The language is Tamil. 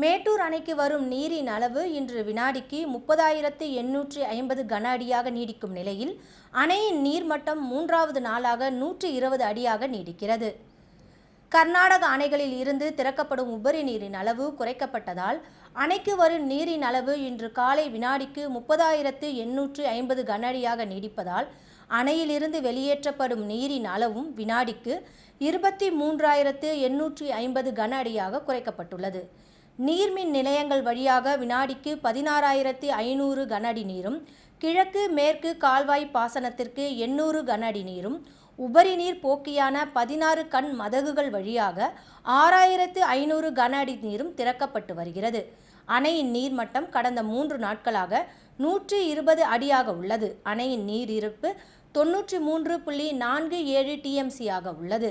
மேட்டூர் அணைக்கு வரும் நீரின் அளவு இன்று வினாடிக்கு முப்பதாயிரத்து எண்ணூற்றி ஐம்பது கன அடியாக நீடிக்கும் நிலையில் அணையின் நீர்மட்டம் மூன்றாவது நாளாக நூற்றி இருபது அடியாக நீடிக்கிறது. கர்நாடக அணைகளில் இருந்து திறக்கப்படும் உபரி நீரின் அளவு குறைக்கப்பட்டதால் அணைக்கு வரும் நீரின் அளவு இன்று காலை வினாடிக்கு முப்பதாயிரத்து எண்ணூற்று ஐம்பது கன அடியாக நீடிப்பதால் அணையிலிருந்து வெளியேற்றப்படும் நீரின் அளவும் வினாடிக்கு இருபத்தி மூன்றாயிரத்து எண்ணூற்றி ஐம்பது கன அடியாக குறைக்கப்பட்டுள்ளது. நீர்மின் நிலையங்கள் வழியாக வினாடிக்கு பதினாறாயிரத்தி ஐநூறு கனஅடி நீரும் கிழக்கு மேற்கு கால்வாய் பாசனத்திற்கு எண்ணூறு கன அடி நீரும் உபரி நீர் போக்கியான பதினாறு கண் மதகுகள் வழியாக ஆறாயிரத்து ஐநூறு கன அடி நீரும் திறக்கப்பட்டு வருகிறது. அணையின் நீர்மட்டம் கடந்த மூன்று நாட்களாக நூற்றி இருபது அடியாக உள்ளது. அணையின் நீர் இருப்பு தொன்னூற்றி மூன்று புள்ளி நான்கு ஏழு டிஎம்சியாக உள்ளது.